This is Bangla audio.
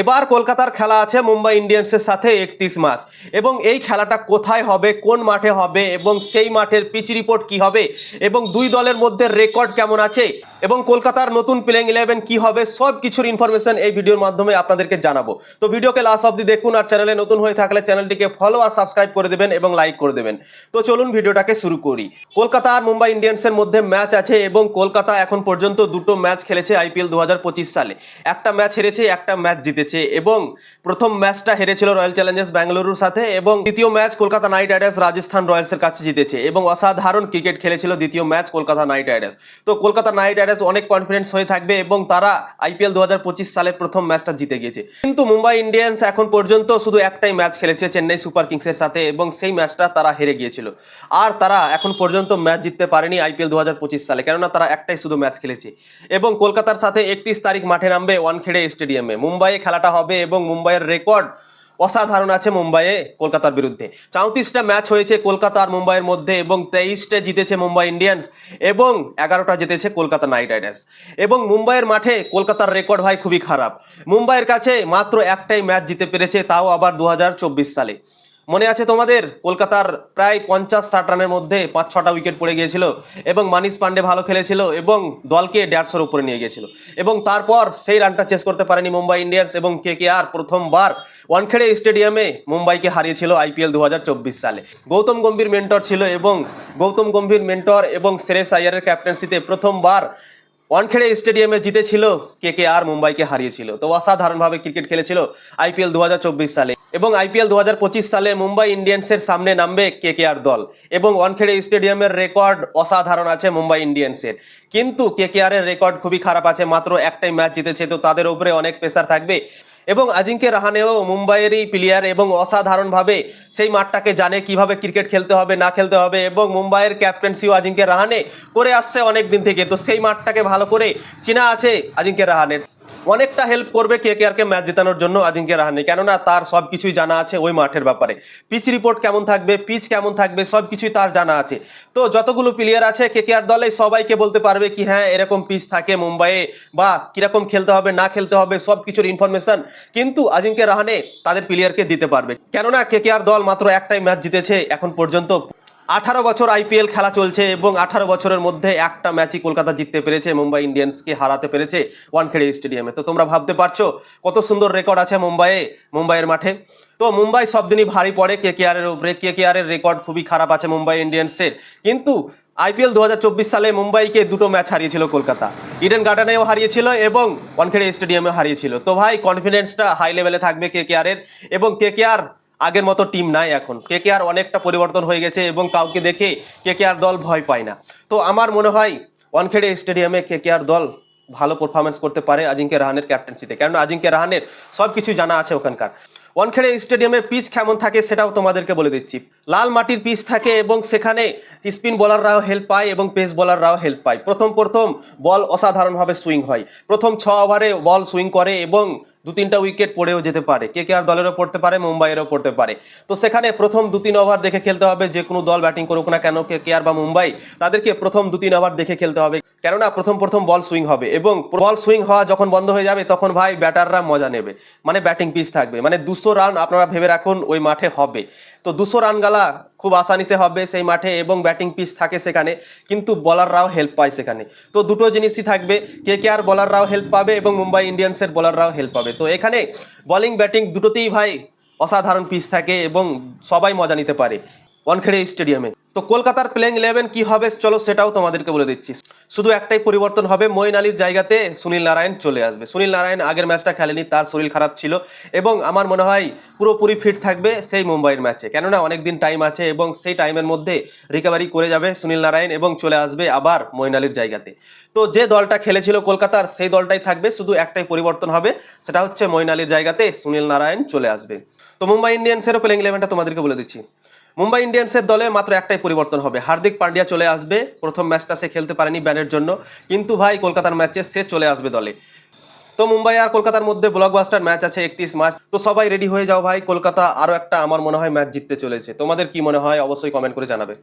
এবার কলকাতার খেলা আছে মুম্বাই ইন্ডিয়ান্সের সাথে একত্রিশ মার্চ এবং এই খেলাটা কোথায় হবে, কোন মাঠে হবে, এবং সেই মাঠের পিচ রিপোর্ট কি হবে, এবং দুই দলের মধ্যে রেকর্ড কেমন আছে, এবং কলকাতার নতুন প্লেইং ইলেভেন কি হবে, সব কিছুর ইনফরমেশন এই ভিডিওর মাধ্যমে আপনাদেরকে জানাব। তো ভিডিওকে লাস্ট অব্দি দেখুন, আর চ্যানেলে নতুন হয়ে থাকলে চ্যানেলটিকে ফলো আর সাবস্ক্রাইব করে দেবেন এবং লাইক করে দেবেন। তো চলুন ভিডিওটাকে শুরু করি। কলকাতা আর মুম্বাই ইন্ডিয়ান্সের মধ্যে ম্যাচ আছে, এবং কলকাতা এখন পর্যন্ত দুটো ম্যাচ খেলেছে আইপিএল দু হাজার পঁচিশ সালে। একটা ম্যাচ হেরেছে, একটা ম্যাচ জিতেছে এবং প্রথম ম্যাচটা হেরেছিল রয়্যাল চ্যালেঞ্জার্স ব্যাঙ্গালুরুর সাথে এবং দ্বিতীয় match Kolkata Knight Riders Rajasthan রয়্যালসের কাছে জিতেছে এবং অসাধারণ ক্রিকেট খেলেছিল দ্বিতীয় ম্যাচ কলকাতা নাইট রাইডার্স। তো কলকাতা নাইট রাইডার্স অনেক কনফিডেন্স হয়ে থাকবে এবং তারা আইপিএল দু সালের প্রথম ম্যাচটা জিতে গিয়েছে কিন্তু মুম্বাই ইন্ডিয়ান্স এখন পর্যন্ত শুধু একটাই ম্যাচ খেলেছে চেন্নাই সুপার কিংসের সাথে এবং সেই ম্যাচটা তারা হেরে গিয়েছিল। আর তারা এখন পর্যন্ত ম্যাচ জিততে পারেনি আইপিএল দু হাজার পঁচিশ সালে কেননা তারা একটাই শুধু ম্যাচ খেলেছে। এবং কলকাতার সাথে একত্রিশ তারিখ মাঠে নামবে ওয়ানখেড়ে স্টেডিয়ামে। মুম্বাইয়ে খেলাটা হবে এবং মুম্বাইয়ের রেকর্ড অসাধারণ আছে মুম্বাইয়ে কলকাতার বিরুদ্ধে। চৌত্রিশটা ম্যাচ হয়েছে কলকাতা আর মুম্বাইয়ের মধ্যে এবং তেইশটা জিতেছে মুম্বাই ইন্ডিয়ান্স এবং এগারোটা জিতেছে কলকাতা নাইট রাইডার্স। এবং মুম্বাইয়ের মাঠে কলকাতার রেকর্ড ভাই খুবই খারাপ। মুম্বাইয়ের কাছে মাত্র একটাই ম্যাচ জিতে পেরেছে, তাও আবার দু হাজার চব্বিশ সালে। মনে আছে তোমাদের? কলকাতার প্রায় পঞ্চাশ ষাট রানের মধ্যে পাঁচ ছটা উইকেট পড়ে গিয়েছিল এবং মানিস পান্ডে ভালো খেলেছিল এবং দলকে দেড়শোর উপরে নিয়ে গিয়েছিল। এবং তারপর সেই রানটা চেস করতে পারেনি মুম্বাই ইন্ডিয়ান্স এবং কে কে আর প্রথমবার ওয়ানখেড়ে স্টেডিয়ামে মুম্বাইকে হারিয়েছিল আইপিএল দু হাজার চব্বিশ সালে। গৌতম গম্ভীর মেন্টর ছিল এবং গৌতম গম্ভীর মেন্টর এবং শ্রেয়স আয়ারের ক্যাপ্টেন্সিতে প্রথমবার ওয়ানখেড়ে স্টেডিয়ামে জিতেছিল কে কে আর মুম্বাইকে হারিয়েছিল। তো অসাধারণভাবে ক্রিকেট খেলেছিল আইপিএল দু হাজার চব্বিশ সালে। এবং আইপিএল দু হাজার পঁচিশ সালে মুম্বাই ইন্ডিয়ান্সের সামনে নামবে কে কে আর দল। এবং ওয়ানখেড়ে স্টেডিয়ামের রেকর্ড অসাধারণ আছে মুম্বাই ইন্ডিয়ান্সের। কিন্তু কে কে আর এর রেকর্ড খুবই খারাপ আছে, মাত্র একটাই ম্যাচ জিতেছে, তো তাদের উপরে অনেক প্রেসার থাকবে। এবং আজিঙ্কে রাহানেও মুম্বাইয়েরই প্লেয়ার এবং অসাধারণভাবে সেই মাঠটাকে জানে কীভাবে ক্রিকেট খেলতে হবে, না খেলতে হবে এবং মুম্বাইয়ের ক্যাপ্টেন্সিও আজিঙ্কে রাহানে করে আসছে অনেক দিন থেকে। তো সেই মাঠটাকে ভালো করে চেনা আছে আজিঙ্কে রাহানের। অনেকটা হেল্প করবে কে কে আরকে ম্যাচ জেতানোর জন্য আজিঙ্কে রাহানে। কেননা তার সব কিছুই জানা আছে ওই মাঠের ব্যাপারে। পিচ রিপোর্ট কেমন থাকবে পিচ কেমন থাকবে সব কিছুই তার জানা আছে। তো যতগুলো প্লেয়ার আছে, কে কে আর দলে সবাইকে বলতে পারবে কি হ্যাঁ এরকম পিচ থাকে মুম্বাইয়ে বা কীরকম খেলতে হবে, না খেলতে হবে সব কিছুর ইনফরমেশন কিন্তু আজিঙ্কে রাহানে তাদের প্লেয়ারকে দিতে পারবে। কেননা কে কে আর দল মাত্র একটাই ম্যাচ জিতেছে এখন পর্যন্ত আঠারো বছর আইপিএল খেলা চলছে এবং আঠারো বছরের মধ্যে একটা ম্যাচই কলকাতা জিততে পেরেছে, মুম্বাই ইন্ডিয়ান্সকে হারাতে পেরেছে ওয়ানখেড়ে স্টেডিয়ামে। তো তোমরা ভাবতে পারছ কত সুন্দর রেকর্ড আছে মুম্বাইয়ে, মুম্বাইয়ের মাঠে। তো মুম্বাই সব দিনই ভারী পড়ে কে কে আরের উপরে কে কে আরের রেকর্ড খুবই খারাপ আছে মুম্বাই ইন্ডিয়ান্সের। কিন্তু আইপিএল দু হাজার চব্বিশ সালে মুম্বাইকে দুটো ম্যাচ হারিয়েছিল কলকাতা। ইডেন গার্ডেনেও হারিয়েছিল এবং ওয়ানখেড়ে স্টেডিয়ামে হারিয়েছিল। তো ভাই কনফিডেন্সটা হাই লেভেলে থাকবে কে কে আরের এবং কে কে আর আগের মতো টিম নাই এখন। কে কে আর অনেকটা পরিবর্তন হয়ে গেছে এবং কাউকে দেখে কে কে আর দল ভয় পায় না। তো আমার মনে হয় ওয়ানখেড়ে স্টেডিয়ামে কে কে আর দল ভালো পারফরমেন্স করতে পারে আজিঙ্কে রাহানের ক্যাপ্টেন্সিতে কারণ আজিঙ্কে রাহানের সব কিছু জানা আছে ওখানকার। ওয়ানখেড়ে স্টেডিয়ামে পিচ কেমন থাকে সেটাও তোমাদেরকে বলে দিচ্ছি। লাল মাটির পিচ থাকে এবং সেখানে স্পিন বোলাররাও হেল্প পায় এবং পেস বোলাররাও হেল্প পায়। প্রথম প্রথম বল অসাধারণভাবে সুইং হয়। প্রথম ছ ওভারে বল সুইং করে এবং দু তিনটা উইকেট পড়েও যেতে পারে। কে কে আর দলেরও পড়তে পারে, মুম্বাইয়েরও পড়তে পারে। তো সেখানে প্রথম দু তিন ওভার দেখে খেলতে হবে, যে কোনো দল ব্যাটিং করুক না কেন, কে কে আর বা মুম্বাই, তাদেরকে প্রথম দু তিন ওভার দেখে খেলতে হবে। কেননা প্রথম প্রথম বল সুইং হবে এবং বল সুইং হওয়া যখন বন্ধ হয়ে যাবে, তখন ভাই ব্যাটাররা মজা নেবে। মানে ব্যাটিং পিচ থাকবে। মানে দুশো রান আপনারা ভেবে রাখুন ওই মাঠে হবে। তো দুশো রান গালা খুব আসানিসে হবে সেই মাঠে এবং ব্যাটিং পিচ থাকে সেখানে, কিন্তু বলাররাও হেল্প পায় সেখানে। তো দুটো জিনিসই থাকবে, কে কে আর বলাররাও হেল্প পাবে এবং মুম্বাই ইন্ডিয়ান্সের বলাররাও হেল্প পাবে। তো এখানে বলিং ব্যাটিং দুটোতেই ভাই অসাধারণ পিচ থাকে এবং সবাই মজা নিতে পারে। ওয়ানখেড়ে স্টেডিয়ামে। তো কলকাতার প্লেইং ইলেভেন কি হবে? চলো সেটাও তোমাদেরকে বলে দিচ্ছি। শুধু একটাই পরিবর্তন হবে মঈন আলীর জায়গাতে সুনীল নারায়ণ চলে আসবে। সুনীল নারায়ণ আগের ম্যাচটা খেলেনি, তার শরীর খারাপ ছিল এবং আমার মনে হয় পুরোপুরি ফিট থাকবে সেই মুম্বাইয়ের ম্যাচে। কেননা অনেক দিন টাইম আছে এবং সেই টাইমের মধ্যে রিকভারি করে যাবে সুনীল নারায়ণ এবং চলে আসবে আবার মঈন আলীর জায়গাতে। তো যে দলটা খেলেছিল কলকাতার, সেই দলটাই থাকবে, শুধু একটাই পরিবর্তন হবে, সেটা হচ্ছে মঈন আলীর জায়গাতে সুনীল নারায়ণ চলে আসবে। তো মুম্বাই ইন্ডিয়ান্সেরও প্লেইং ইলেভেনটা তোমাদেরকে বলে দিচ্ছি। মুম্বাই ইন্ডিয়ান্সের দলে মাত্র একটাই পরিবর্তন হবে। হার্দিক পান্ডিয়া চলে আসবে। প্রথম ম্যাচটা সে খেলতে পারেনি ব্যানের জন্য। কিন্তু ভাই, কলকাতার ম্যাচে সে চলে আসবে দলে। তো মুম্বাই আর কলকাতার মধ্যে ব্লকবাস্টার ম্যাচ আছে একত্রিশ মার্চ। তো সবাই রেডি হয়ে যাও ভাই। কলকাতা আরও একটা, আমার মনে হয়, ম্যাচ জিততে চলেছে। তোমাদের কি মনে হয়? অবশ্যই কমেন্ট করে জানাবে।